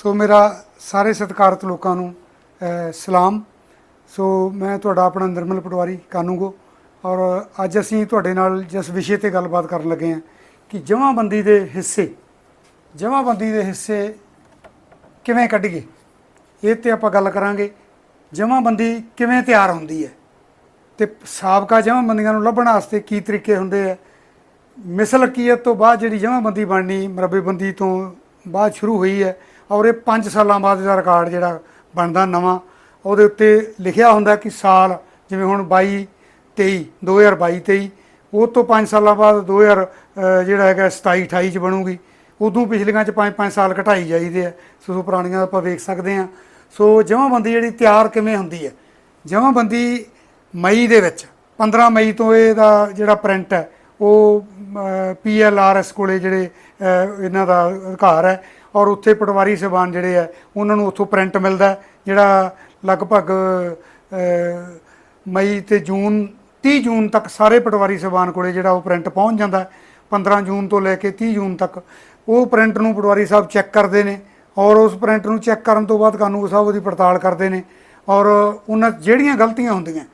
ਸੋ ਮੇਰਾ ਸਾਰੇ ਸਤਿਕਾਰਤ ਲੋਕਾਂ ਨੂੰ ਸਲਾਮ। ਸੋ ਮੈਂ ਤੁਹਾਡਾ ਆਪਣਾ ਨਿਰਮਲ ਪਟਵਾਰੀ ਕਾਨੂੰਗੋ ਔਰ ਅੱਜ ਅਸੀਂ ਤੁਹਾਡੇ ਨਾਲ ਜਿਸ ਵਿਸ਼ੇ ਤੇ ਗੱਲਬਾਤ ਕਰਨ ਲੱਗੇ ਹਾਂ ਕਿ ਜਮ੍ਹਾਂਬੰਦੀ ਦੇ ਹਿੱਸੇ ਜਮ੍ਹਾਂਬੰਦੀ ਦੇ ਹਿੱਸੇ ਕਿਵੇਂ ਕੱਢੀਏ? ਇਹ ਤੇ ਆਪਾਂ ਗੱਲ ਕਰਾਂਗੇ ਜਮ੍ਹਾਂਬੰਦੀ ਕਿਵੇਂ ਤਿਆਰ ਹੁੰਦੀ ਹੈ? ਤੇ ਸਾਬਕਾ ਜਮ੍ਹਾਂਬੰਦੀਆਂ ਨੂੰ ਲੱਭਣ ਵਾਸਤੇ ਕੀ ਤਰੀਕੇ ਹੁੰਦੇ ਆ ਮਿਸਲਕੀਅਤ ਤੋਂ ਬਾਅਦ ਜਿਹੜੀ ਜਮ੍ਹਾਂਬੰਦੀ ਬਣਨੀ, ਮਰਬੇਬੰਦੀ ਤੋਂ ਬਾਅਦ ਸ਼ੁਰੂ ਹੋਈ ਹੈ। ਔਰ ਇਹ 5 ਸਾਲਾਂ ਬਾਅਦ ਦਾ ਰਿਕਾਰਡ ਜਿਹੜਾ ਬਣਦਾ ਨਵਾਂ ਉਹਦੇ ਉੱਤੇ ਲਿਖਿਆ ਹੁੰਦਾ ਕਿ ਸਾਲ ਜਿਵੇਂ ਹੁਣ 22 23 2022 23 ਉਹ ਤੋਂ 5 ਸਾਲਾਂ ਬਾਅਦ 2000 ਅ, ਜਿਹੜਾ ਹੈਗਾ 27 28 ਚ ਬਣੂਗੀ। ਉਦੋਂ ਪਿਛਲੀਆਂ ਚ 5-5 ਸਾਲ ਘਟਾਈ ਜਾਈਦੇ ਆ। ਸੋ ਪੁਰਾਣੀਆਂ ਆਪਾਂ ਵੇਖ ਸਕਦੇ ਆ ਸੋ ਜਮ੍ਹਾਂਬੰਦੀ ਜਿਹੜੀ ਤਿਆਰ ਕਿਵੇਂ ਹੁੰਦੀ ਹੈ? ਜਮ੍ਹਾਂਬੰਦੀ ਮਈ ਦੇ ਵਿੱਚ 15 ਮਈ ਤੋਂ ਇਹਦਾ ਜਿਹੜਾ ਪ੍ਰਿੰਟ ਹੈ ਉਹ ਪੀਐਲਆਰਐਸ ਕੋਲੇ ਜਿਹੜੇ ਇਹਨਾਂ ਦਾ ਅਧਿਕਾਰ ਹੈ। ਔਰ ਉੱਥੇ ਪਟਵਾਰੀ ਸਹਿਬਾਨ ਜਿਹੜੇ ਆ, ਉਹਨਾਂ ਨੂੰ ਉੱਥੋਂ ਪ੍ਰਿੰਟ ਮਿਲਦਾ ਜਿਹੜਾ ਲਗਭਗ ਮਈ ਤੇ ਜੂਨ 30 ਜੂਨ ਤੱਕ ਸਾਰੇ ਪਟਵਾਰੀ ਸਹਿਬਾਨ ਕੋਲੇ ਜਿਹੜਾ ਉਹ ਪ੍ਰਿੰਟ ਪਹੁੰਚ ਜਾਂਦਾ ਹੈ। 15 ਜੂਨ ਤੋਂ ਲੈ ਕੇ 30 ਜੂਨ ਤੱਕ ਉਹ ਪ੍ਰਿੰਟ ਨੂੰ ਪਟਵਾਰੀ ਸਾਹਿਬ ਚੈੱਕ ਕਰਦੇ ਨੇ ਔਰ ਉਸ ਪ੍ਰਿੰਟ ਨੂੰ ਚੈੱਕ ਕਰਨ ਤੋਂ ਬਾਅਦ ਕਾਨੂੰਨ ਸਾਹਿਬ ਉਹਦੀ ਪੜਤਾਲ ਕਰਦੇ ਨੇ ਔਰ ਉਹਨਾਂ ਜਿਹੜੀਆਂ ਗਲਤੀਆਂ ਹੁੰਦੀਆਂ,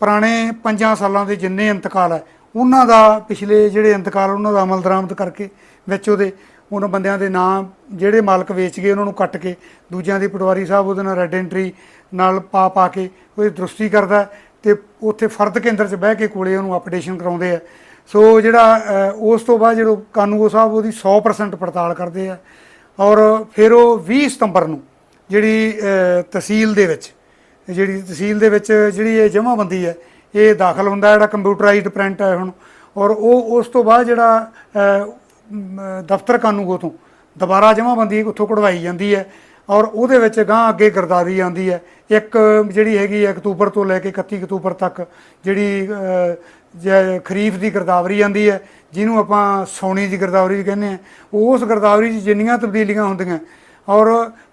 ਪੁਰਾਣੇ 5 ਸਾਲਾਂ ਦੇ ਜਿੰਨੇ ਇੰਤਕਾਲ ਹੈ, ਉਹਨਾਂ ਦਾ ਪਿਛਲੇ ਜਿਹੜੇ ਇੰਤਕਾਲ ਉਹਨਾਂ ਦਾ ਅਮਲ ਦਰਾਮਦ ਕਰਕੇ ਵਿੱਚ ਉਹਦੇ ਉਹਨਾਂ ਬੰਦਿਆਂ ਦੇ ਨਾਮ ਜਿਹੜੇ ਮਾਲਕ ਵੇਚ ਗਏ, ਉਹਨਾਂ ਨੂੰ ਕੱਟ ਕੇ ਦੂਜਿਆਂ ਦੀ ਪਟਵਾਰੀ ਸਾਹਿਬ ਉਹਦੇ ਨਾਲ ਰੈੱਡ ਐਂਟਰੀ ਨਾਲ ਪਾ ਪਾ ਕੇ ਉਹਦੀ ਦਰੁਸਤੀ ਕਰਦਾ ਹੈ ਤੇ ਉੱਥੇ ਫਰਦ ਕੇਂਦਰ 'ਚ ਬਹਿ ਕੇ ਕੋਲੇ ਉਹਨੂੰ ਅਪਡੇਸ਼ਨ ਕਰਾਉਂਦੇ ਆ। ਸੋ ਜਿਹੜਾ ਉਸ ਤੋਂ ਬਾਅਦ ਜਦੋਂ ਕਾਨੂੰਗੋ ਸਾਹਿਬ ਉਹਦੀ 100% ਪੜਤਾਲ ਕਰਦੇ ਆ ਔਰ ਫਿਰ ਉਹ 20 ਸਤੰਬਰ ਨੂੰ ਜਿਹੜੀ ਤਹਿਸੀਲ ਦੇ ਵਿੱਚ, ਜਿਹੜੀ ਤਹਿਸੀਲ ਦੇ ਵਿੱਚ ਜਿਹੜੀ ਇਹ ਜਮ੍ਹਾਂਬੰਦੀ ਹੈ, ਇਹ ਦਾਖਲ ਹੁੰਦਾ ਜਿਹੜਾ ਕੰਪਿਊਟਰਾਈਜ਼ਡ ਪ੍ਰਿੰਟ ਹੈ ਹੁਣ। ਔਰ ਉਹ ਉਸ ਤੋਂ ਬਾਅਦ ਜਿਹੜਾ ਦਫ਼ਤਰ ਕਾਨੂੰਗੋ ਤੋਂ। ਦੁਬਾਰਾ ਜਮ੍ਹਾਂਬੰਦੀ ਉੱਥੋਂ ਕਢਵਾਈ ਜਾਂਦੀ ਹੈ ਔਰ ਉਹਦੇ ਵਿੱਚ ਗਾਂ ਅੱਗੇ ਗਰਦਾਵਰੀ ਆਉਂਦੀ ਹੈ। ਇੱਕ ਜਿਹੜੀ ਹੈਗੀ ਹੈ ਅਕਤੂਬਰ ਤੋਂ ਲੈ ਕੇ 31 ਅਕਤੂਬਰ ਤੱਕ ਜਿਹੜੀ ਜ- ਖਰੀਫ ਦੀ ਗਰਦਾਵਰੀ ਆਉਂਦੀ ਹੈ, ਜਿਹਨੂੰ ਆਪਾਂ ਸੌਣੀ ਦੀ ਗਰਦਾਵਰੀ ਵੀ ਕਹਿੰਦੇ ਆ ਉਸ ਗਰਦਾਵਰੀ 'ਚ ਜਿੰਨੀਆਂ ਤਬਦੀਲੀਆਂ ਹੁੰਦੀਆਂ ਔਰ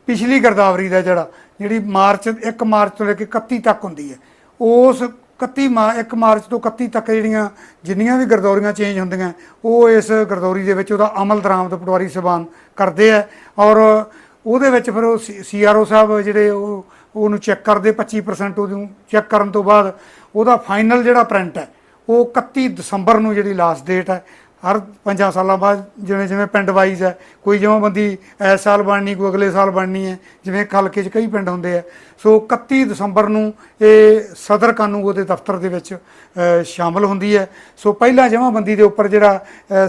ਪਿਛਲੀ ਗਰਦਾਵਰੀ ਦਾ ਜਿਹੜਾ, ਜਿਹੜੀ ਮਾਰਚ 1 ਮਾਰਚ ਤੋਂ ਲੈ ਕੇ 31 ਤੱਕ ਹੁੰਦੀ ਹੈ, ਉਸ 31 ਮਾ 1 ਮਾਰਚ ਤੋਂ 31 ਤੱਕ ਜਿਹੜੀਆਂ, ਜਿੰਨੀਆਂ ਵੀ ਗਰਦੌਰੀਆਂ ਚੇਂਜ ਹੁੰਦੀਆਂ, ਉਹ ਇਸ ਗਰਦੌਰੀ ਦੇ ਵਿੱਚ ਉਹਦਾ ਅਮਲ ਦਰਾਮਦ ਪਟਵਾਰੀ ਸਬਾਨ ਕਰਦੇ ਆ। ਔਰ ਉਹਦੇ ਵਿੱਚ ਫਿਰ ਉਹ ਸੀਆਰਓ ਸਾਹਿਬ ਜਿਹੜੇ ਉਹ, ਉਹਨੂੰ ਚੈੱਕ ਕਰਦੇ 25% ਉਹਨੂੰ ਚੈੱਕ ਕਰਨ ਤੋਂ ਬਾਅਦ ਉਹਦਾ ਫਾਈਨਲ ਜਿਹੜਾ ਪ੍ਰਿੰਟ ਹੈ, ਉਹ 31 ਦਸੰਬਰ ਨੂੰ ਜਿਹੜੀ ਲਾਸਟ ਡੇਟ ਹੈ ਹਰ ਪੰਜਾਂ ਸਾਲਾਂ ਬਾਅਦ ਜਿਵੇਂ ਜਿਵੇਂ ਪਿੰਡ ਵਾਈਜ਼ ਹੈ ਕੋਈ ਜਮਾਂਬੰਦੀ ਇਸ ਸਾਲ ਬਣਨੀ ਕੋਈ ਅਗਲੇ ਸਾਲ ਬਣਨੀ ਹੈ ਜਿਵੇਂ ਹਲਕੇ 'ਚ ਕਈ ਪਿੰਡ ਹੁੰਦੇ ਆ। ਸੋ 31 ਦਸੰਬਰ ਨੂੰ ਇਹ ਸਦਰ ਕਾਨੂੰਗੋ ਦੇ ਦਫ਼ਤਰ ਦੇ ਵਿੱਚ ਅ, ਸ਼ਾਮਲ ਹੁੰਦੀ ਹੈ। ਸੋ ਪਹਿਲਾਂ ਜਮਾਂਬੰਦੀ ਦੇ ਉੱਪਰ ਜਿਹੜਾ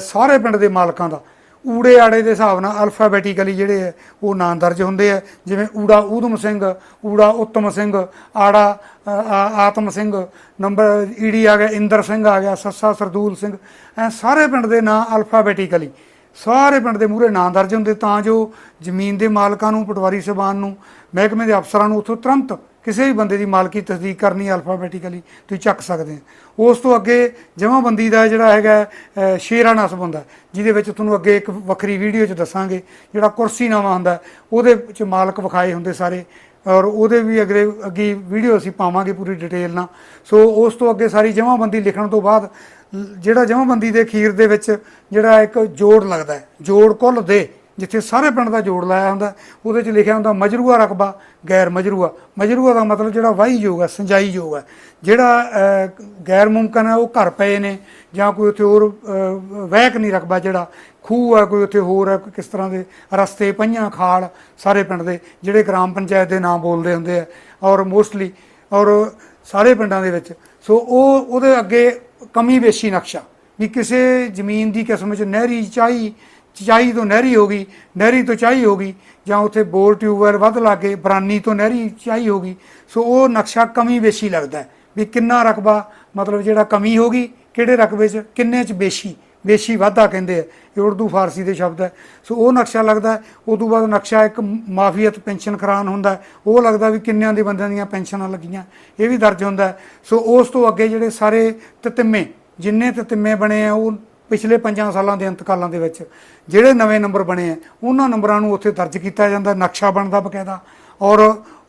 ਸਾਰੇ ਪਿੰਡ ਦੇ ਮਾਲਕਾਂ ਦਾ ਊੜੇ ਆੜੇ ਦੇ ਹਿਸਾਬ ਨਾਲ ਅਲਫਾਬੈਟਿਕਲੀ ਜਿਹੜੇ ਹੈ, ਉਹ ਨਾਂ ਦਰਜ ਹੁੰਦੇ ਆ ਜਿਵੇਂ ਊੜਾ ਊਧਮ ਸਿੰਘ, ਊੜਾ ਉੱਤਮ ਸਿੰਘ, ਆੜਾ ਆ- ਆਤਮ ਸਿੰਘ, ਨੰਬਰ ਈੜੀ ਆ ਗਿਆ, ਇੰਦਰ ਸਿੰਘ ਆ ਗਿਆ, ਸੱਸਾ ਸਰਦੂਲ ਸਿੰਘ, ਐ ਸਾਰੇ ਪਿੰਡ ਦੇ ਨਾਂ ਅਲਫਾਬੈਟਿਕਲੀ ਸਾਰੇ ਪਿੰਡ ਦੇ ਮੂਹਰੇ ਨਾਂ ਦਰਜ ਹੁੰਦੇ। ਤਾਂ ਜੋ ਜ਼ਮੀਨ ਦੇ ਮਾਲਕਾਂ ਨੂੰ, ਪਟਵਾਰੀ ਸਭਾਨ ਨੂੰ, ਮਹਿਕਮੇ ਦੇ ਅਫਸਰਾਂ ਨੂੰ ਉੱਥੋਂ ਤੁਰੰਤ ਕਿਸੇ ਵੀ ਬੰਦੇ ਦੀ ਮਾਲਕੀ ਤਸਦੀਕ ਕਰਨੀ ਅਲਫਾਬੈਟਿਕਲੀ ਤੁਸੀਂ ਚੱਕ ਸਕਦੇ ਹੋ। ਉਸ ਤੋਂ ਅੱਗੇ ਜਮ੍ਹਾਂਬੰਦੀ ਦਾ ਜਿਹੜਾ ਹੈਗਾ ਅ, ਸ਼ੇਰਾ ਨਸਬ ਹੁੰਦਾ ਜਿਹਦੇ ਵਿੱਚ ਤੁਹਾਨੂੰ ਅੱਗੇ ਇੱਕ ਵੱਖਰੀ ਵੀਡੀਓ 'ਚ ਦੱਸਾਂਗੇ ਜਿਹੜਾ ਕੁਰਸੀ ਕੁਰਸੀਨਾਮਾ ਹੁੰਦਾ ਉਹਦੇ ਵਿੱਚ ਮਾਲਕ ਵਿਖਾਏ ਹੁੰਦੇ ਸਾਰੇ ਔਰ ਉਹਦੇ ਵੀ ਅਗਲੇ ਅੱਗੇ ਵੀਡੀਓ ਅਸੀਂ ਪਾਵਾਂਗੇ ਪੂਰੀ ਡਿਟੇਲ ਨਾਲ। ਸੋ ਉਸ ਤੋਂ ਅੱਗੇ ਸਾਰੀ ਜਮ੍ਹਾਂਬੰਦੀ ਲਿਖਣ ਤੋਂ ਬਾਅਦ ਲ- ਜਿਹੜਾ ਜਮ੍ਹਾਂਬੰਦੀ ਦੇ ਅਖੀਰ ਦੇ ਵਿੱਚ ਜਿਹੜਾ ਇੱਕ ਜੋੜ ਲੱਗਦਾ ਜੋੜ ਕੁੱਲ ਦੇ ਜਿੱਥੇ ਸਾਰੇ ਪਿੰਡ ਦਾ ਜੋੜ ਲਾਇਆ ਹੁੰਦਾ, ਉਹਦੇ 'ਚ ਲਿਖਿਆ ਹੁੰਦਾ ਮਜਰੂਆ ਰਕਬਾ, ਗੈਰ ਮਜਰੂਆ। ਮਜਰੂਆ ਦਾ ਮਤਲਬ ਜਿਹੜਾ ਵਾਹੀ ਯੋਗ ਹੈ ਸਿੰਜਾਈ ਯੋਗ ਹੈ। ਜਿਹੜਾ ਗੈਰ ਮੁਮਕਨ ਹੈ, ਉਹ ਘਰ ਪਏ ਨੇ, ਜਾਂ ਕੋਈ ਉੱਥੇ ਹੋਰ ਵਹਿਕ ਨਹੀਂ ਰਕਬਾ ਜਿਹੜਾ। ਖੂਹ ਹੈ, ਕੋਈ ਉੱਥੇ ਹੋਰ ਹੈ, ਕਿਸ ਤਰ੍ਹਾਂ ਦੇ ਰਸਤੇ ਪਈਆਂ ਖਾਲ, ਸਾਰੇ ਪਿੰਡ ਦੇ, ਜਿਹੜੇ ਗ੍ਰਾਮ ਪੰਚਾਇਤ ਦੇ ਨਾਮ ਬੋਲਦੇ ਹੁੰਦੇ ਆ। ਔਰ ਮੋਸਟਲੀ ਔਰ ਸਾਰੇ ਪਿੰਡਾਂ ਦੇ ਵਿੱਚ। ਸੋ ਉਹ, ਉਹਦੇ ਅੱਗੇ ਕਮੀ ਵੇਸ਼ੀ ਨਕਸ਼ਾ। ਵੀ ਕਿਸੇ ਜ਼ਮੀਨ ਦੀ ਕਿਸਮ ਚ ਨਹਿਰੀ ਚਾਹੀ ਚਾਈ ਤੋਂ ਨਹਿਰੀ ਹੋ ਗਈ, ਨਹਿਰੀ ਤੋਂ ਚਾਹੀ ਹੋ ਗਈ, ਜਾਂ ਉੱਥੇ ਬੋਰ ਟਿਊਬਵੈਲ ਵੱਧ ਲਾਗੇ ਬਰਾਨੀ ਤੋਂ ਨਹਿਰੀ ਚਾਹੀ ਹੋ ਗਈ ਸੋ ਉਹ ਨਕਸ਼ਾ ਕਮੀ ਵੇਸ਼ੀ ਲੱਗਦਾ ਵੀ ਕਿੰਨਾ ਰਕਬਾ, ਮਤਲਬ ਜਿਹੜਾ ਕਮੀ ਹੋ ਗਈ, ਕਿਹੜੇ ਰਕਬੇ 'ਚ, ਕਿੰਨੇ 'ਚ ਬੇਸ਼ੀ ਬੇਸ਼ੀ ਵਾਧਾ ਕਹਿੰਦੇ ਆ, ਇਹ ਉਰਦੂ ਫਾਰਸੀ ਦੇ ਸ਼ਬਦ ਹੈ ਸੋ ਉਹ ਨਕਸ਼ਾ ਲੱਗਦਾ ਹੈ। ਉਹ ਤੋਂ ਬਾਅਦ ਨਕਸ਼ਾ ਇੱਕ ਮਾਫੀਅਤ ਪੈਨਸ਼ਨ ਕਰਾਨ ਹੁੰਦਾ ਉਹ ਲੱਗਦਾ ਵੀ ਕਿੰਨਿਆਂ ਦੇ ਬੰਦਿਆਂ ਦੀਆਂ ਪੈਨਸ਼ਨਾਂ ਲੱਗੀਆਂ, ਇਹ ਵੀ ਦਰਜ ਹੁੰਦਾ ਸੋ ਉਸ ਤੋਂ ਅੱਗੇ ਜਿਹੜੇ ਸਾਰੇ ਤਤਿਮੇ, ਜਿੰਨੇ ਤਤਿਮੇ ਬਣੇ ਆ, ਉਹ ਪਿਛਲੇ 5 ਸਾਲਾਂ ਦੇ ਅੰਤਕਾਲਾਂ ਦੇ ਵਿੱਚ ਜਿਹੜੇ ਨਵੇਂ ਨੰਬਰ ਬਣੇ ਆ, ਉਹਨਾਂ ਨੰਬਰਾਂ ਨੂੰ ਉੱਥੇ ਦਰਜ ਕੀਤਾ ਜਾਂਦਾ, ਨਕਸ਼ਾ ਬਣਦਾ ਬਕਾਇਦਾ ਔਰ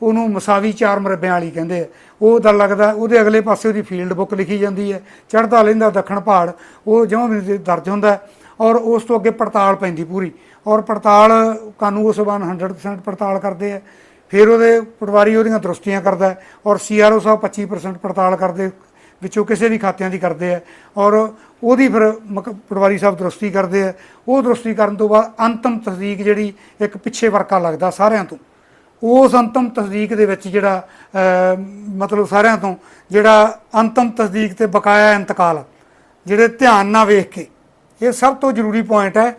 ਉਹਨੂੰ ਮਸਾਵੀ ਚਾਰ ਮਰਬਿਆਂ ਵਾਲੀ ਕਹਿੰਦੇ ਆ। ਉਹ ਦਾ ਲੱਗਦਾ ਉਹਦੇ ਅਗਲੇ ਪਾਸੇ ਉਹਦੀ ਫੀਲਡ ਬੁੱਕ ਲਿਖੀ ਜਾਂਦੀ ਹੈ, ਚੜ੍ਹਦਾ ਲੈਂਦਾ ਦੱਖਣ ਪਹਾੜ, ਉਹ ਜਿਉਂ ਦਰਜ ਹੁੰਦਾ ਔਰ ਉਸ ਤੋਂ ਅੱਗੇ ਪੜਤਾਲ ਪੈਂਦੀ ਪੂਰੀ ਔਰ ਪੜਤਾਲ ਕਾਨੂੰਗੋ ਸਭਾਨ 100% ਪੜਤਾਲ ਕਰਦੇ ਆ, ਫਿਰ ਉਹਦੇ ਪਟਵਾਰੀ ਉਹਦੀਆਂ ਦਰੁਸਤੀਆਂ ਕਰਦਾ ਹੈ ਔਰ ਸੀਆਰਓ ਸਾਹਿਬ 25% ਪੜਤਾਲ ਕਰਦੇ ਵਿੱਚੋਂ ਕਿਸੇ ਵੀ ਖਾਤਿਆਂ ਦੀ ਕਰਦੇ ਆ। ਔਰ ਉਹਦੀ ਫਿਰ ਮਕ- ਪਟਵਾਰੀ ਸਾਹਿਬ ਦਰੁਸਤੀ ਕਰਦੇ ਆ। ਉਹ ਦਰੁਸਤੀ ਕਰਨ ਤੋਂ ਬਾਅਦ ਅੰਤਮ ਤਸਦੀਕ ਜਿਹੜੀ ਇੱਕ ਪਿੱਛੇ ਵਰਕਾ ਲੱਗਦਾ ਸਾਰਿਆਂ ਤੋਂ। ਉਸ ਅੰਤਮ ਤਸਦੀਕ ਦੇ ਵਿੱਚ ਜਿਹੜਾ ਮਤਲਬ ਸਾਰਿਆਂ ਤੋਂ ਜਿਹੜਾ ਅੰਤਮ ਤਸਦੀਕ ਤੇ ਬਕਾਇਆ ਇੰਤਕਾਲ, ਜਿਹੜੇ ਧਿਆਨ ਨਾਲ ਵੇਖ ਕੇ, ਇਹ ਸਭ ਤੋਂ ਜ਼ਰੂਰੀ ਪੁਆਇੰਟ ਹੈ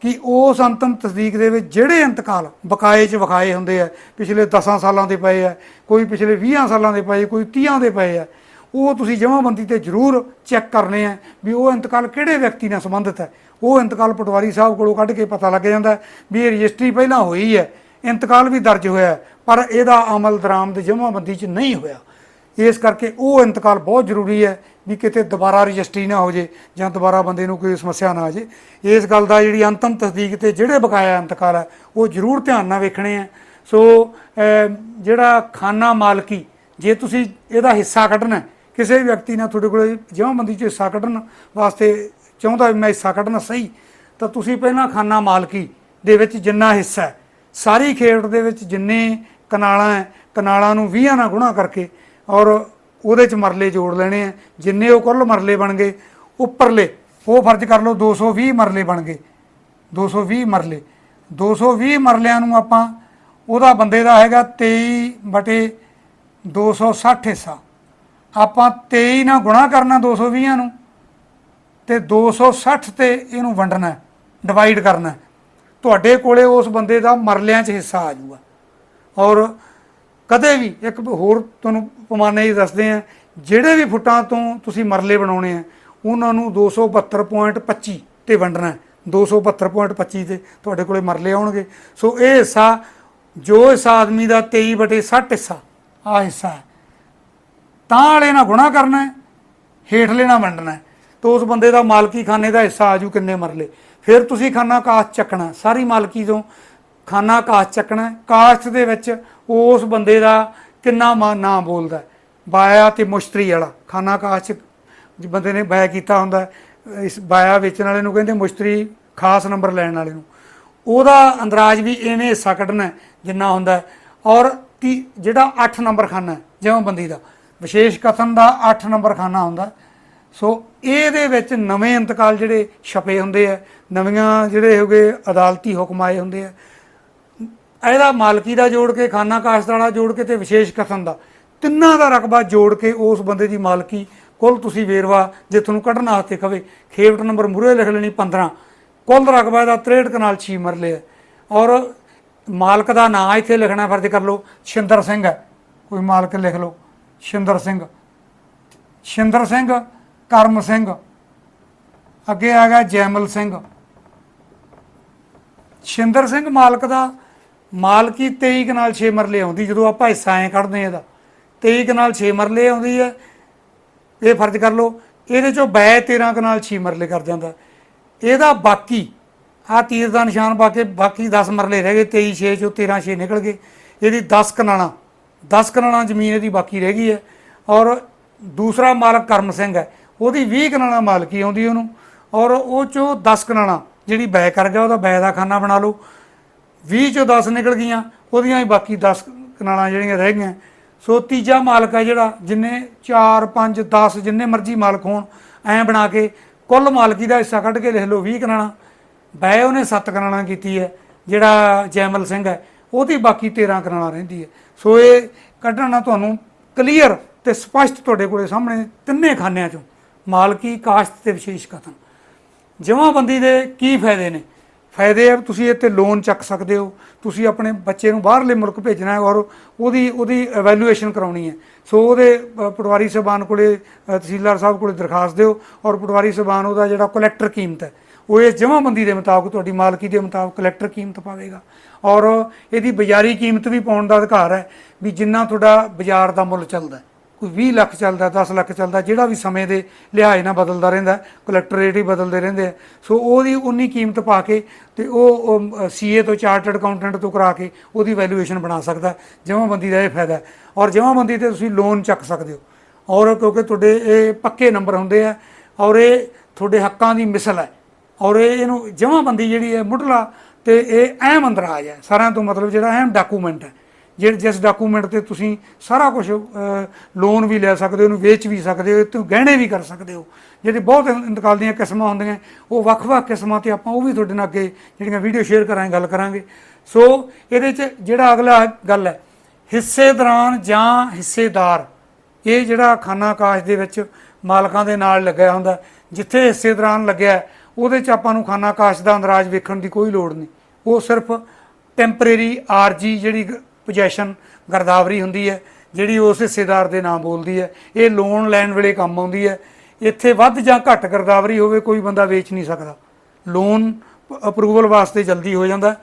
ਕਿ ਉਸ ਅੰਤਮ ਤਸਦੀਕ ਦੇ ਵਿੱਚ ਜਿਹੜੇ ਇੰਤਕਾਲ ਬਕਾਏ 'ਚ ਵਿਖਾਏ ਹੁੰਦੇ ਆ, ਪਿਛਲੇ 10 ਸਾਲਾਂ ਦੇ ਪਏ ਆ, ਕੋਈ ਪਿਛਲੇ 20 ਸਾਲਾਂ ਦੇ ਪਏ, ਕੋਈ 30 ਦੇ ਪਏ ਆ ਉਹ ਤੁਸੀਂ ਜਮ੍ਹਾਂਬੰਦੀ ਤੇ ਜ਼ਰੂਰ ਚੈੱਕ ਕਰਨੇ ਆ ਵੀ ਉਹ ਇੰਤਕਾਲ ਕਿਹੜੇ ਵਿਅਕਤੀ ਨਾਲ ਸੰਬੰਧਿਤ ਹੈ। ਉਹ ਇੰਤਕਾਲ ਪਟਵਾਰੀ ਸਾਹਿਬ ਕੋਲੋਂ ਕੱਢ ਕੇ ਪਤਾ ਲੱਗ ਜਾਂਦਾ ਵੀ ਇਹ ਰਜਿਸਟਰੀ ਪਹਿਲਾਂ ਹੋਈ ਹੈ। ਇੰਤਕਾਲ ਵੀ ਦਰਜ ਹੋਇਆ ਪਰ ਇਹਦਾ ਅਮਲ ਦਰਾਮਦ ਜਮ੍ਹਾਂਬੰਦੀ 'ਚ ਨਹੀਂ ਹੋਇਆ। ਇਸ ਕਰਕੇ ਉਹ ਇੰਤਕਾਲ ਬਹੁਤ ਜ਼ਰੂਰੀ ਹੈ ਵੀ ਕਿਤੇ ਦੁਬਾਰਾ ਰਜਿਸਟਰੀ ਨਾ ਹੋ ਜੇ ਜਾਂ ਦੁਬਾਰਾ ਬੰਦੇ ਨੂੰ ਕੋਈ ਸਮੱਸਿਆ ਨਾ ਆ ਜੇ। ਇਸ ਗੱਲ ਦਾ ਜਿਹੜੀ ਅੰਤਮ ਤਸਦੀਕ ਤੇ ਜਿਹੜੇ ਬਕਾਇਆ ਇੰਤਕਾਲ ਹੈ, ਉਹ ਜ਼ਰੂਰ ਧਿਆਨ ਨਾਲ ਵੇਖਣੇ ਆ। ਸੋ ਜਿਹੜਾ ਖਾਨਾ ਮਾਲਕੀ, ਜੇ ਤੁਸੀਂ ਇਹਦਾ ਹਿੱਸਾ ਕੱਢਣਾ ਕਿਸੇ ਵੀ ਵਿਅਕਤੀ ਨਾਲ ਤੁਹਾਡੇ ਕੋਲ ਜਮ੍ਹਾਂਬੰਦੀ 'ਚ ਹਿੱਸਾ ਕੱਢਣ ਵਾਸਤੇ ਚਾਹੁੰਦਾ ਵੀ ਮੈਂ ਹਿੱਸਾ ਕੱਢਣਾ ਸਹੀ, ਤਾਂ ਤੁਸੀਂ ਪਹਿਲਾਂ ਖਾਨਾ ਮਾਲਕੀ ਦੇ ਵਿੱਚ ਜਿੰਨਾ ਹਿੱਸਾ ਹੈ, ਸਾਰੀ ਖੇਡ ਦੇ ਵਿੱਚ ਜਿੰਨੇ ਕਨਾਲਾਂ ਹੈ, ਕਨਾਲਾਂ ਨੂੰ 20 ਨਾਲ ਗੁਣਾ ਕਰਕੇ ਔਰ ਉਹਦੇ ਚ ਮਰਲੇ ਜੋੜ ਲੈਣੇ ਆ ਜਿੰਨੇ ਉਹ ਕੁੱਲ ਮਰਲੇ ਬਣ ਗਏ, ਉੱਪਰਲੇ ਉਹ ਫਰਜ਼ ਕਰ ਲਓ 220 ਮਰਲੇ ਬਣ ਗਏ 220 ਮਰਲੇ 220 ਮਰਲਿਆਂ ਨੂੰ ਆਪਾਂ ਉਹਦਾ ਬੰਦੇ ਦਾ ਹੈਗਾ 23 ਬਟੇ 260 ਹਿੱਸਾ। ਆਪਾਂ 23 ਨਾਲ ਗੁਣਾ ਕਰਨਾ 220 ਨੂੰ, ਤੇ 260 ਤੇ ਇਹਨੂੰ ਵੰਡਣਾ ਡਿਵਾਈਡ ਕਰਨਾ ਤੁਹਾਡੇ ਕੋਲੇ ਉਸ ਬੰਦੇ ਦਾ ਮਰਲਿਆਂ 'ਚ ਹਿੱਸਾ ਆ ਜਾਊਗਾ। ਔਰ ਕਦੇ ਵੀ ਇੱਕ ਹੋਰ ਤੁਹਾਨੂੰ ਪਮਾਨੇ ਹੀ ਦੱਸਦੇ ਆ, ਜਿਹੜੇ ਵੀ ਫੁੱਟਾਂ ਤੋਂ ਤੁਸੀਂ ਮਰਲੇ ਬਣਾਉਣੇ ਆ, ਉਹਨਾਂ ਨੂੰ 272.25 ਤੇ ਵੰਡਣਾ ਹੈ। 272.25 ਤੇ ਤੁਹਾਡੇ ਕੋਲੇ ਮਰਲੇ ਆਉਣਗੇ। ਸੋ ਇਹ ਹਿੱਸਾ, ਜੋ ਇਸ ਆਦਮੀ ਦਾ 23 ਬਟੇ 60 ਹਿੱਸਾ ਆ ਹਿੱਸਾ ਹੈ। ਤਾਂ ਵਾਲੇ ਨਾਲ ਗੁਣਾ ਕਰਨਾ ਹੇਠਲੇ ਨਾਲ ਵੰਡਣਾ ਹੈ। ਤਾਂ ਉਸ ਬੰਦੇ ਦਾ ਮਾਲਕੀ ਖਾਨੇ ਦਾ ਹਿੱਸਾ ਆਜੂ ਕਿੰਨੇ ਮਰਲੇ। ਫਿਰ ਤੁਸੀਂ ਖਾਨਾ ਕਾਸਤ ਚੱਕਣਾ, ਸਾਰੀ ਮਾਲਕੀ ਤੋਂ ਖਾਨਾ ਕਾਸਤ ਚੱਕਣਾ ਕਾਸਤ ਦੇ ਵਿੱਚ ਉਸ ਬੰਦੇ ਦਾ ਕਿੰਨਾ ਮਾ- ਨਾਂ ਬੋਲਦਾ ਬਾਇਆ ਤੇ ਮੁਸ਼ਤਰੀ ਵਾਲਾ, ਖਾਨਾ ਕਾਸਤ ਬੰਦੇ ਨੇ ਬਾਇਆ ਕੀਤਾ ਹੁੰਦਾ ਇਸ ਬਾਇਆ ਵੇਚਣ ਵਾਲੇ ਨੂੰ ਕਹਿੰਦੇ ਮੁਸ਼ਤਰੀ ਖਾਸ ਨੰਬਰ ਲੈਣ ਵਾਲੇ ਨੂੰ। ਉਹਦਾ ਅੰਦਰਾਜ ਵੀ ਇਹਨੇ ਹਿੱਸਾ ਕੱਢਣਾ ਜਿੰਨਾ ਹੁੰਦਾ ਔਰ ਤੀ, ਜਿਹੜਾ 8 ਨੰਬਰ ਖਾਨਾ ਹੈ ਜਮ੍ਹਾਂਬੰਦੀ ਦਾ ਵਿਸ਼ੇਸ਼ ਕਥਨ ਦਾ 8 ਨੰਬਰ ਖਾਨਾ ਹੁੰਦਾ। ਸੋ ਇਹਦੇ ਵਿੱਚ ਨਵੇਂ ਇੰਤਕਾਲ ਜਿਹੜੇ ਛਪੇ ਹੁੰਦੇ ਆ, ਨਵੀਆਂ ਜਿਹੜੇ ਹੋਗੇ ਅਦਾਲਤੀ ਹੁਕਮ ਆਏ ਹੁੰਦੇ ਆ। ਇਹਦਾ ਮਾਲਕੀ ਦਾ ਜੋੜ ਕੇ, ਖਾਨਾ ਕਾਸ਼ਤ ਵਾਲਾ ਜੋੜ ਕੇ ਤੇ ਵਿਸ਼ੇਸ਼ ਕਥਨ ਦਾ। ਤਿੰਨਾਂ ਦਾ ਰਕਬਾ ਜੋੜ ਕੇ ਉਸ ਬੰਦੇ ਦੀ ਮਾਲਕੀ, ਕੁੱਲ ਤੁਸੀਂ ਵੇਰਵਾ, ਜੇ ਤੁਹਾਨੂੰ ਕੱਢਣ ਹੱਥੇ ਕਵੇ, ਖੇਵਟ ਨੰਬਰ ਮੂਰੇ ਲਿਖ ਲੈਣੀ 15 ਕੁੱਲ ਰਕਬਾ ਇਹਦਾ 63 ਕਨਾਲ 6 ਮਰਲੇ ਹੈ ਔਰ ਮਾਲਕ ਦਾ ਨਾਂ ਇੱਥੇ ਲਿਖਣਾ ਫਰਜ਼ ਕਰ ਲਓ, ਸ਼ਿੰਦਰ ਸਿੰਘ ਹੈ। ਕੋਈ ਮਾਲਕ ਲਿਖ ਲਓ। ਸ਼ਿੰਦਰ ਸਿੰਘ। ਸ਼ਿੰਦਰ ਸਿੰਘ, ਕਰਮ ਸਿੰਘ। ਅੱਗੇ ਆ ਗਿਆ ਜੈਮਲ ਸਿੰਘ। ਸ਼ਿੰਦਰ ਸਿੰਘ ਮਾਲਕ ਦਾ ਮਾਲਕੀ 23 ਕਨਾਲ 6 ਮਰਲੇ ਆਉਂਦੀ, ਜਦੋਂ ਆਪਾਂ ਹਿੱਸਾ ਐ ਕੱਢਦੇ ਆ ਇਹਦਾ। 23 ਕਨਾਲ 6 ਮਰਲੇ ਆਉਂਦੀ ਹੈ। ਇਹ ਫਰਜ਼ ਕਰ ਲਓ, ਇਹਦੇ ਚੋਂ ਬੈ 13 ਕਨਾਲ 6 ਮਰਲੇ ਕਰ ਜਾਂਦਾ। ਇਹਦਾ ਬਾਕੀ ਆ ਤੀਰ ਦਾ ਨਿਸ਼ਾਨ ਪਾ ਕੇ ਬਾਕੀ 10 ਮਰਲੇ ਰਹਿ ਗਏ 23 6 ਚੋਂ 13 6 ਨਿਕਲ ਗਏ। ਇਹਦੀ 10 ਕਨਾਲਾਂ 10 ਕਨਾਲਾਂ ਜ਼ਮੀਨ ਇਹਦੀ ਬਾਕੀ ਰਹਿ ਗਈ ਹੈ ਔਰ ਦੂਸਰਾ ਮਾਲਕ ਕਰਮ ਸਿੰਘ ਹੈ, ਉਹਦੀ 20 ਕਨਾਲਾਂ ਮਾਲਕੀ ਆਉਂਦੀ ਉਹਨੂੰ ਔਰ ਉਹ ਚੋਂ 10 ਕਨਾਲਾਂ ਜਿਹੜੀ ਬੈ ਕਰ ਗਿਆ, ਉਹਦਾ ਬੈ ਦਾ ਖਾਨਾ ਬਣਾ ਲਓ। 20 ਚੋਂ 10 ਨਿਕਲ ਗਈਆਂ, ਉਹਦੀਆਂ ਹੀ ਬਾਕੀ 10 ਕਨਾਲਾਂ ਜਿਹੜੀਆਂ ਰਹਿ ਗਈਆਂ। ਸੋ ਤੀਜਾ ਮਾਲਕ ਹੈ ਜਿਹੜਾ, ਜਿੰਨੇ 4 5 10 ਜਿੰਨੇ ਮਰਜ਼ੀ ਮਾਲਕ ਹੋਣ, ਐਂ ਬਣਾ ਕੇ ਕੁੱਲ ਮਾਲਕੀ ਦਾ ਹਿੱਸਾ ਕੱਢ ਕੇ ਲਿਖ ਲਓ 20 ਕਨਾਲਾਂ। ਬੈ ਉਹਨੇ 7 ਕਨਾਲਾਂ ਕੀਤੀ ਹੈ, ਜਿਹੜਾ ਜੈਮਲ ਸਿੰਘ ਹੈ, ਉਹਦੀ ਬਾਕੀ 13 ਕਨਾਲਾਂ ਰਹਿੰਦੀ ਹੈ। ਸੋ ਇਹ ਕੱਢਣਾ ਤੁਹਾਨੂੰ ਕਲੀਅਰ ਤੇ ਸਪਸ਼ਟ ਤੁਹਾਡੇ ਕੋਲੇ ਸਾਹਮਣੇ ਤਿੰਨੇ ਖਾਨਿਆਂ ਚੋਂ ਮਾਲਕੀ, ਕਾਸ਼ਤ ਤੇ ਵਿਸ਼ੇਸ਼ ਕਥਨ। ਜਮ੍ਹਾਂਬੰਦੀ ਦੇ ਕੀ ਫਾਇਦੇ ਨੇ? ਫਾਇਦੇ ਆ, ਤੁਸੀਂ ਇੱਥੇ ਲੋਨ ਚੱਕ ਸਕਦੇ ਹੋ, ਤੁਸੀਂ ਆਪਣੇ ਬੱਚੇ ਨੂੰ ਬਾਹਰਲੇ ਮੁਲਕ ਭੇਜਣਾ ਹੈ ਔਰ ਉਹਦੀ ਉਹਦੀ ਐਵੈਲੂਏਸ਼ਨ ਕਰਾਉਣੀ ਹੈ। ਸੋ ਉਹਦੇ ਪਟਵਾਰੀ ਸਾਹਿਬਾਨ ਕੋਲੇ ਤਹਿਸੀਲਦਾਰ ਸਾਹਿਬ ਕੋਲੇ ਦਰਖਾਸਤ ਦਿਓ ਔਰ ਪਟਵਾਰੀ ਸਾਹਿਬਾਨ ਉਹਦਾ ਜਿਹੜਾ ਕਲੈਕਟਰ ਕੀਮਤ ਹੈ ਉਹ ਇਸ ਜਮ੍ਹਾਂਬੰਦੀ ਦੇ ਮੁਤਾਬਕ ਤੁਹਾਡੀ ਮਾਲਕੀ ਦੇ ਮੁਤਾਬਕ ਕਲੈਕਟਰ ਕੀਮਤ ਪਾਵੇਗਾ। ਔਰ ਇਹਦੀ ਬਾਜ਼ਾਰੀ ਕੀਮਤ ਵੀ ਪਾਉਣ ਦਾ ਅਧਿਕਾਰ ਹੈ ਵੀ ਜਿੰਨਾ ਤੁਹਾਡਾ ਬਾਜ਼ਾਰ ਦਾ ਮੁੱਲ ਚੱਲਦਾ ਕੋਈ 20 ਲੱਖ ਚੱਲਦਾ 10 ਲੱਖ ਚੱਲਦਾ, ਜਿਹੜਾ ਵੀ ਸਮੇਂ ਦੇ ਲਿਹਾਜ਼ ਨਾਲ ਬਦਲਦਾ ਰਹਿੰਦਾ ਕਲੈਕਟਰ ਰੇਟ ਹੀ ਬਦਲਦੇ ਰਹਿੰਦੇ ਆ ਸੋ ਉਹਦੀ ਉਨੀ ਕੀਮਤ ਪਾ ਕੇ ਤੇ ਉਹ ਸੀਏ ਤੋਂ ਚਾਰਟਰਡ ਅਕਾਊਂਟੈਂਟ ਤੋਂ ਕਰਾ ਕੇ ਉਹਦੀ ਵੈਲਿਊਏਸ਼ਨ ਬਣਾ ਸਕਦਾ ਜਮ੍ਹਾਂਬੰਦੀ ਦਾ ਇਹ ਫਾਇਦਾ ਔਰ ਜਮ੍ਹਾਂਬੰਦੀ ਤੇ ਤੁਸੀਂ ਲੋਨ ਚੱਕ ਸਕਦੇ ਹੋ। ਔਰ ਕਿਉਂਕਿ ਤੁਹਾਡੇ ਇਹ ਪੱਕੇ ਨੰਬਰ ਹੁੰਦੇ ਆ ਔਰ ਇਹ ਤੁਹਾਡੇ ਹੱਕਾਂ ਦੀ ਮਿਸਲ ਹੈ। ਔਰ ਇਹ ਇਹਨੂੰ ਜਮਾਬੰਦੀ ਜਿਹੜੀ ਹੈ ਮੁੱਢਲਾ ਤੇ ਇਹ ਅਹਿਮ ਅੰਦਰਾਜ ਹੈ। ਸਾਰਿਆਂ ਤੋਂ ਮਤਲਬ ਜਿਹੜਾ ਅਹਿਮ ਡਾਕੂਮੈਂਟ ਹੈ। ਜਿਹੜੇ ਜਿਸ ਡਾਕੂਮੈਂਟ ਤੇ ਤੁਸੀਂ ਸਾਰਾ ਕੁਝ ਲੋਨ ਵੀ ਲੈ ਸਕਦੇ ਹੋ ਉਹਨੂੰ ਵੇਚ ਵੀ ਸਕਦੇ ਹੋ ਤੇ ਗਹਿਣੇ ਵੀ ਕਰ ਸਕਦੇ ਹੋ। ਜਿਹੜੇ ਬਹੁਤ ਇੰਤਕਾਲ ਦੀਆਂ ਕਿਸਮਾਂ ਹੁੰਦੀਆਂ, ਉਹ ਵੱਖ-ਵੱਖ ਕਿਸਮਾਂ ਤੇ ਆਪਾਂ ਉਹ ਵੀ ਤੁਹਾਡੇ ਨਾਲ ਅੱਗੇ ਜਿਹੜੀਆਂ ਵੀਡੀਓ ਸ਼ੇਅਰ ਕਰਾਂਗੇ, ਗੱਲ ਕਰਾਂਗੇ। ਸੋ ਇਹਦੇ 'ਚ ਜਿਹੜਾ ਅਗਲਾ ਗੱਲ ਹੈ, ਹਿੱਸੇ ਦੌਰਾਨ ਜਾਂ ਹਿੱਸੇਦਾਰ, ਇਹ ਜਿਹੜਾ ਖਾਨਾ ਕਾਸ਼ ਦੇ ਵਿੱਚ ਮਾਲਕਾਂ ਦੇ ਨਾਲ ਲੱਗਿਆ ਹੁੰਦਾ, ਜਿੱਥੇ ਹਿੱਸੇ ਦੌਰਾਨ ਲੱਗਿਆ ਉਹਦੇ 'ਚ ਆਪਾਂ ਨੂੰ ਖਾਨਾ ਕਾਸ਼ ਦਾ ਅੰਦਰਾਜ ਵੇਖਣ ਦੀ ਕੋਈ ਲੋੜ ਨਹੀਂ। ਉਹ ਸਿਰਫ ਟੈਂਪਰੇਰੀ ਆਰਜੀ ਜਿਹੜੀ ਪੋਜੈਸ਼ਨ ਗਰਦਾਵਰੀ ਹੁੰਦੀ ਹੈ, ਜਿਹੜੀ ਉਸ ਹਿੱਸੇਦਾਰ ਦੇ ਨਾਮ ਬੋਲਦੀ ਹੈ। ਇਹ ਲੋਨ ਲੈਣ ਵੇਲੇ ਕੰਮ ਆਉਂਦੀ ਹੈ। ਇੱਥੇ ਵੱਧ ਜਾਂ ਘੱਟ ਗਰਦਾਵਰੀ ਹੋਵੇ ਕੋਈ ਬੰਦਾ ਵੇਚ ਨਹੀਂ ਸਕਦਾ। ਲੋਨ ਅਪਰੂਵਲ ਵਾਸਤੇ ਜਲਦੀ ਹੋ ਜਾਂਦਾ।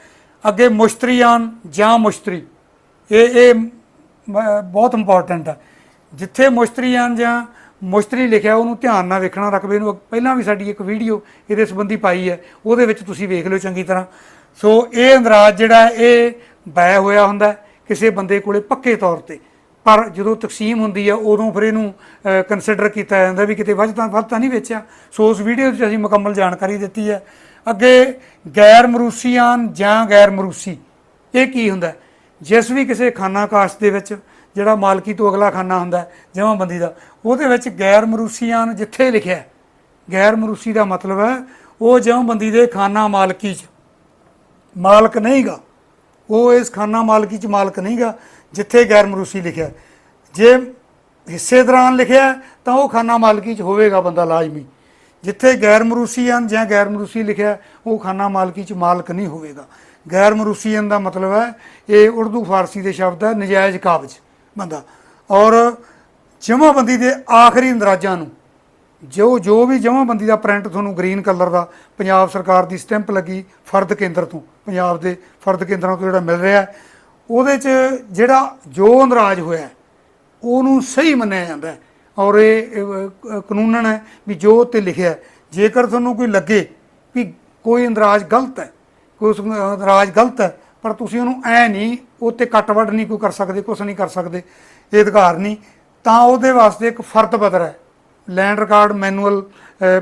ਅੱਗੇ ਮੁਸ਼ਤਰੀਆਨ ਜਾਂ ਮੁਸ਼ਤਰੀ। ਇਹ ਇਹ ਬਹੁਤ ਇੰਪੋਰਟੈਂਟ ਹੈ। ਜਿੱਥੇ ਮੁਸ਼ਤਰੀਆਨ ਜਾਂ ਮੁਸ਼ਤਰੀ ਲਿਖਿਆ, ਉਹਨੂੰ ਧਿਆਨ ਨਾਲ ਵੇਖਣਾ, ਰਕਬੇ ਨੂੰ ਪਹਿਲਾਂ ਵੀ ਸਾਡੀ ਇੱਕ ਵੀਡੀਓ ਇਹਦੇ ਸੰਬੰਧੀ ਪਾਈ ਹੈ, ਉਹਦੇ ਵਿੱਚ ਤੁਸੀਂ ਵੇਖ ਲਿਓ ਚੰਗੀ ਤਰ੍ਹਾਂ। ਸੋ ਇਹ ਅੰਦਰਾਜ ਜਿਹੜਾ ਇਹ ਬੈ ਹੋਇਆ ਹੁੰਦਾ ਕਿਸੇ ਬੰਦੇ ਕੋਲੇ ਪੱਕੇ ਤੌਰ ਤੇ। ਪਰ ਜਦੋਂ ਤਕਸੀਮ ਹੁੰਦੀ ਹੈ, ਉਦੋਂ ਫਿਰ ਇਹਨੂੰ ਕੰਸੀਡਰ ਕੀਤਾ ਜਾਂਦਾ ਵੀ ਕਿਤੇ ਵੱਧ ਤਾਂ ਵੱਧ ਤਾਂ ਨਹੀਂ ਵੇਚਿਆ। ਸੋ ਉਸ ਵੀਡੀਓ ਵਿੱਚ ਅਸੀਂ ਮੁਕੰਮਲ ਜਾਣਕਾਰੀ ਦਿੱਤੀ ਹੈ। ਅੱਗੇ ਗੈਰ ਮਰੂਸੀਆਨ ਜਾਂ ਗੈਰ ਮਰੂਸੀ, ਇਹ ਕੀ ਹੁੰਦਾ ਜਿਸ ਵੀ ਕਿਸੇ ਖਾਨਾ ਕਾਸ਼ ਦੇ ਵਿੱਚ ਜਿਹੜਾ ਮਾਲਕੀ ਤੋਂ ਅਗਲਾ ਖਾਨਾ ਹੁੰਦਾ ਜਮਾਬੰਦੀ ਦਾ, ਉਹਦੇ ਵਿੱਚ ਗੈਰ ਮਰੂਸੀਆਨ ਜਿੱਥੇ ਲਿਖਿਆ ਗੈਰ ਮਰੂਸੀ ਦਾ ਮਤਲਬ ਹੈ, ਉਹ ਜਮਾਬੰਦੀ ਦੇ ਖਾਨਾ ਮਾਲਕੀ 'ਚ। ਮਾਲਕ ਨਹੀਂਗਾ। ਉਹ ਇਸ ਖਾਨਾ ਮਾਲਕੀ ਚ ਮਾਲਕ ਨਹੀਂਗਾ, ਜਿੱਥੇ ਗੈਰ ਮਰੂਸੀ ਲਿਖਿਆ ਜੇ ਹਿੱਸੇ ਦੌਰਾਨ ਲਿਖਿਆ ਤਾਂ ਉਹ ਖਾਨਾ ਮਾਲਕੀ ਚ ਹੋਵੇਗਾ ਬੰਦਾ ਲਾਜ਼ਮੀ। ਜਿੱਥੇ ਗੈਰ ਮਰੂਸੀਅਨ ਜਾਂ ਗੈਰ ਮਰੂਸੀ ਲਿਖਿਆ ਉਹ ਖਾਨਾ ਮਾਲਕੀ ਚ ਮਾਲਕ ਨਹੀਂ ਹੋਵੇਗਾ। ਗੈਰ ਮਰੂਸੀਅਨ ਦਾ ਮਤਲਬ ਹੈ, ਇਹ ਉਰਦੂ, ਫਾਰਸੀ ਦੇ ਸ਼ਬਦ ਹੈ, ਨਜਾਇਜ਼ ਕਾਬਜ। ਬੰਦਾ। ਔਰ ਜਮਾਬੰਦੀ ਦੇ ਆਖਰੀ ਅੰਦਰਾਜਾਂ ਨੂੰ ਜੋ ਜੋ ਵੀ ਜਮਾਬੰਦੀ ਦਾ ਪ੍ਰਿੰਟ ਤੁਹਾਨੂੰ ਗ੍ਰੀਨ ਕਲਰ ਦਾ ਪੰਜਾਬ ਸਰਕਾਰ ਦੀ ਸਟੈਂਪ ਲੱਗੀ ਫਰਦ ਕੇਂਦਰ ਤੋਂ ਪੰਜਾਬ ਦੇ ਫਰਦ ਕੇਂਦਰਾਂ ਤੋਂ ਜਿਹੜਾ ਮਿਲ ਰਿਹਾ ਉਹਦੇ 'ਚ ਜਿਹੜਾ ਜੋ ਅੰਦਰਾਜ ਹੋਇਆ ਉਹਨੂੰ ਸਹੀ ਮੰਨਿਆ ਜਾਂਦਾ ਔਰ ਇਹ ਇਹ, ਕਾਨੂੰਨਨ ਹੈ ਵੀ ਜੋ ਉੱਤੇ ਲਿਖਿਆ ਜੇਕਰ ਤੁਹਾਨੂੰ ਕੋਈ ਲੱਗੇ ਵੀ ਕੋਈ ਅੰਦਰਾਜ ਗਲਤ ਹੈ ਕੋਈ ਉਸ ਅੰਦਰਾਜ ਗਲਤ ਹੈ ਪਰ ਤੁਸੀਂ ਉਹਨੂੰ ਐ ਨਹੀਂ ਉੱਤੇ ਕੱਟ ਵੱਢ ਨਹੀਂ ਕੋਈ ਕਰ ਸਕਦੇ, ਕੁਛ ਨਹੀਂ ਕਰ ਸਕਦੇ, ਇਹ ਅਧਿਕਾਰ ਨਹੀਂ। ਤਾਂ ਉਹਦੇ ਵਾਸਤੇ ਇੱਕ ਫਰਦ ਪੱਤਰ ਹੈ। Land record manual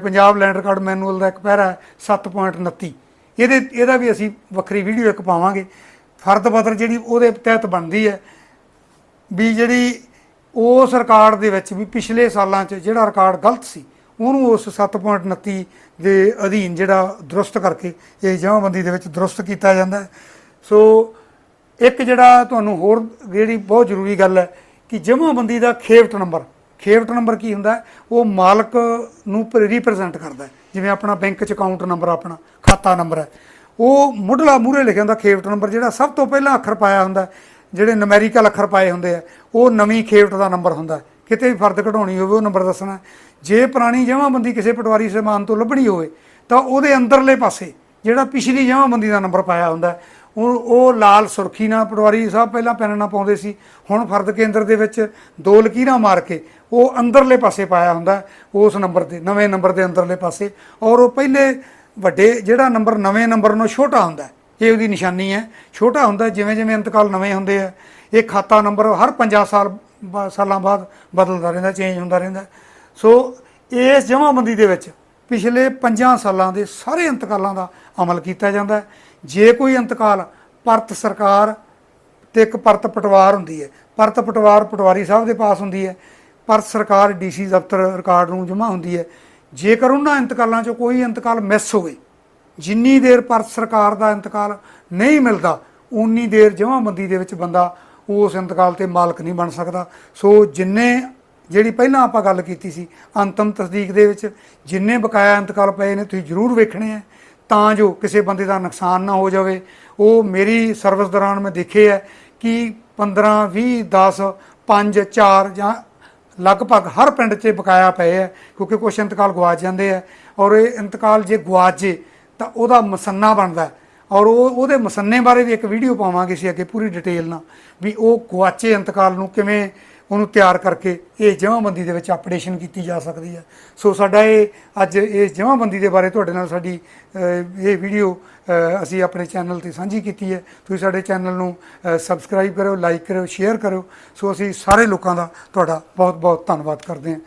Punjab land record manual ਦਾ ਇੱਕ ਪੈਰਾ ਹੈ 7.29 ਇਹਦੇ, ਇਹਦਾ ਵੀ ਅਸੀਂ ਵੱਖਰੀ ਵੀਡੀਓ ਇੱਕ ਪਾਵਾਂਗੇ। ਫਰਦ ਪੱਤਰ ਜਿਹੜੀ ਉਹਦੇ ਤਹਿਤ ਬਣਦੀ ਹੈ ਵੀ ਜਿਹੜੀ ਉਸ ਰਿਕਾਰਡ ਦੇ ਵਿੱਚ ਵੀ ਪਿਛਲੇ ਸਾਲਾਂ 'ਚ ਜਿਹੜਾ ਰਿਕਾਰਡ ਗਲਤ ਸੀ, ਉਹਨੂੰ ਉਸ 7.29 ਦੇ ਅਧੀਨ ਜਿਹੜਾ ਦਰੁਸਤ ਕਰਕੇ ਇਹ ਜਮਾਬੰਦੀ ਦੇ ਵਿੱਚ ਦਰੁਸਤ ਕੀਤਾ ਜਾਂਦਾ ਸੋ ਇੱਕ ਜਿਹੜਾ ਤੁਹਾਨੂੰ ਹੋਰ ਜਿਹੜੀ ਬਹੁਤ ਜ਼ਰੂਰੀ ਗੱਲ ਹੈ ਕਿ ਜਮਾਬੰਦੀ ਦਾ ਖੇਵਟ ਨੰਬਰ ਖੇਵਟ ਨੰਬਰ ਕੀ ਹੁੰਦਾ ਉਹ ਮਾਲਕ ਨੂੰ ਰਿਪਰੈਜ਼ੈਂਟ ਕਰਦਾ ਜਿਵੇਂ ਆਪਣਾ ਬੈਂਕ ਚ ਅਕਾਊਂਟ ਨੰਬਰ ਆਪਣਾ ਖਾਤਾ ਨੰਬਰ ਹੈ। ਉਹ ਮੁੱਢਲਾ ਮੂਹਰੇ ਲਿਖਿਆ ਹੁੰਦਾ ਖੇਵਟ ਨੰਬਰ, ਜਿਹੜਾ ਸਭ ਤੋਂ ਪਹਿਲਾਂ ਅੱਖਰ ਪਾਇਆ ਹੁੰਦਾ ਜਿਹੜੇ ਨਮੈਰੀਕਲ ਅੱਖਰ ਪਾਏ ਹੁੰਦੇ ਆ, ਉਹ ਨਵੀਂ ਖੇਵਟ ਦਾ ਨੰਬਰ ਹੁੰਦਾ ਕਿਤੇ ਵੀ ਫਰਦ ਘਟਾਉਣੀ ਹੋਵੇ, ਉਹ ਨੰਬਰ ਦੱਸਣਾ ਜੇ ਪੁਰਾਣੀ ਜਮਾਬੰਦੀ ਕਿਸੇ ਪਟਵਾਰੀ ਸਮਾਨ ਤੋਂ ਲੱਭਣੀ ਹੋਵੇ, ਤਾਂ ਉਹਦੇ ਅੰਦਰਲੇ ਪਾਸੇ ਜਿਹੜਾ ਪਿਛਲੀ ਜਮਾਬੰਦੀ ਦਾ ਨੰਬਰ ਪਾਇਆ ਹੁੰਦਾ ਹੈ, ਉਹ ਉਹ ਲਾਲ ਸੁਰਖੀ ਨਾਲ ਪਟਵਾਰੀ ਸਾਹਿਬ ਪਹਿਲਾਂ ਪੈਨ ਨਾਲ ਪਾਉਂਦੇ ਸੀ। ਹੁਣ ਫਰਦ ਕੇਂਦਰ ਦੇ ਵਿੱਚ ਦੋ ਲਕੀਰਾਂ ਮਾਰ ਕੇ ਉਹ ਅੰਦਰਲੇ ਪਾਸੇ ਪਾਇਆ ਹੁੰਦਾ ਉਸ ਨੰਬਰ ਦੇ ਨਵੇਂ ਨੰਬਰ ਦੇ ਅੰਦਰਲੇ ਪਾਸੇ। ਔਰ ਉਹ ਪਹਿਲੇ ਵੱਡੇ ਜਿਹੜਾ ਨੰਬਰ ਨਵੇਂ ਨੰਬਰ ਨੂੰ ਛੋਟਾ ਹੁੰਦਾ ਇਹ ਉਹਦੀ ਨਿਸ਼ਾਨੀ ਹੈ। ਛੋਟਾ ਹੁੰਦਾ ਜਿਵੇਂ ਜਿਵੇਂ ਇੰਤਕਾਲ ਨਵੇਂ ਹੁੰਦੇ ਆ ਇਹ ਖਾਤਾ ਨੰਬਰ ਹਰ 50 ਸਾਲ ਬਾ- ਸਾਲਾਂ ਬਾਅਦ ਬਦਲਦਾ ਰਹਿੰਦਾ ਚੇਂਜ ਹੁੰਦਾ ਰਹਿੰਦਾ ਸੋ ਇਸ ਜਮਾਬੰਦੀ ਦੇ ਵਿੱਚ ਪਿਛਲੇ 5 ਸਾਲਾਂ ਦੇ ਸਾਰੇ ਇੰਤਕਾਲਾਂ ਦਾ ਅਮਲ ਕੀਤਾ ਜਾਂਦਾ ਹੈ। ਜੇ ਕੋਈ ਇੰਤਕਾਲ ਪਰਤ ਸਰਕਾਰ ਤੇ ਇੱਕ ਪਰਤ ਪਟਵਾਰ ਹੁੰਦੀ ਹੈ ਪਰਤ ਪਟਵਾਰ ਪਟਵਾਰੀ ਸਾਹਿਬ ਦੇ ਪਾਸ ਹੁੰਦੀ ਹੈ ਪਰਤ ਸਰਕਾਰ ਡੀਸੀ ਦਫ਼ਤਰ ਰਿਕਾਰਡ ਨੂੰ ਜਮ੍ਹਾਂ ਹੁੰਦੀ ਹੈ। ਜੇਕਰ ਉਹਨਾਂ ਇੰਤਕਾਲਾਂ 'ਚੋਂ ਕੋਈ ਇੰਤਕਾਲ ਮਿਸ ਹੋਵੇ, ਜਿੰਨੀ ਦੇਰ ਪਰਤ ਸਰਕਾਰ ਦਾ ਇੰਤਕਾਲ ਨਹੀਂ ਮਿਲਦਾ ਉਨੀ ਦੇਰ ਜਮ੍ਹਾਂਬੰਦੀ ਦੇ ਵਿੱਚ ਬੰਦਾ ਉਸ ਇੰਤਕਾਲ ਤੇ ਮਾਲਕ ਨਹੀਂ ਬਣ ਸਕਦਾ। ਸੋ ਜਿੰਨੇ, ਜਿਹੜੀ ਪਹਿਲਾਂ ਆਪਾਂ ਗੱਲ ਕੀਤੀ ਸੀ, ਅੰਤਮ ਤਸਦੀਕ ਦੇ ਵਿੱਚ ਜਿੰਨੇ ਬਕਾਇਆ ਇੰਤਕਾਲ ਪਏ ਨੇ, ਤੁਸੀਂ ਜ਼ਰੂਰ ਵੇਖਣੇ ਆ। ਤਾਂ ਜੋ ਕਿਸੇ ਬੰਦੇ ਦਾ ਨੁਕਸਾਨ ਨਾ ਹੋ ਜਾਵੇ। ਉਹ ਮੇਰੀ ਸਰਵਿਸ ਦੌਰਾਨ ਮੈਂ ਦੇਖੇ ਹੈ ਕਿ 15 20 10 5 4 ਜਾਂ ਲਗਭਗ ਹਰ ਪਿੰਡ 'ਚ ਬਕਾਇਆ ਪਏ ਹੈ, ਕਿਉਂਕਿ ਕੁਛ ਇੰਤਕਾਲ ਗਵਾਚ ਜਾਂਦੇ ਆ ਔਰ ਇਹ ਇੰਤਕਾਲ ਜੇ ਗਵਾਚ ਜੇ ਤਾਂ ਉਹਦਾ ਮਸੰਨਾ ਬਣਦਾ ਔਰ ਉਹ, ਉਹਦੇ ਮਸੰਨੇ ਬਾਰੇ ਵੀ ਇੱਕ ਵੀਡੀਓ ਪਾਵਾਂਗੇ ਅਸੀਂ ਅੱਗੇ ਪੂਰੀ ਡਿਟੇਲ ਨਾਲ ਵੀ ਉਹ ਗਵਾਚੇ ਇੰਤਕਾਲ ਨੂੰ ਕਿਵੇਂ ਉਹਨੂੰ ਤਿਆਰ ਕਰਕੇ ਇਹ ਜਮਾਬੰਦੀ ਦੇ ਵਿੱਚ ਅਪਡੇਸ਼ਨ ਕੀਤੀ ਜਾ ਸਕਦੀ ਹੈ। ਸੋ ਸਾਡਾ ਇਹ ਅੱਜ ਇਸ ਜਮਾਬੰਦੀ ਦੇ ਬਾਰੇ ਤੁਹਾਡੇ ਨਾਲ ਸਾਡੀ ਇਹ ਵੀਡੀਓ ਅਸੀਂ ਆਪਣੇ ਚੈਨਲ ਤੇ ਸਾਂਝੀ ਕੀਤੀ ਹੈ। ਤੁਸੀਂ ਸਾਡੇ ਚੈਨਲ ਨੂੰ ਸਬਸਕ੍ਰਾਈਬ ਕਰੋ ਲਾਈਕ ਕਰੋ ਸ਼ੇਅਰ ਕਰੋ ਸੋ ਅਸੀਂ ਸਾਰੇ ਲੋਕਾਂ ਦਾ ਤੁਹਾਡਾ ਬਹੁਤ ਬਹੁਤ ਧੰਨਵਾਦ ਕਰਦੇ ਹਾਂ।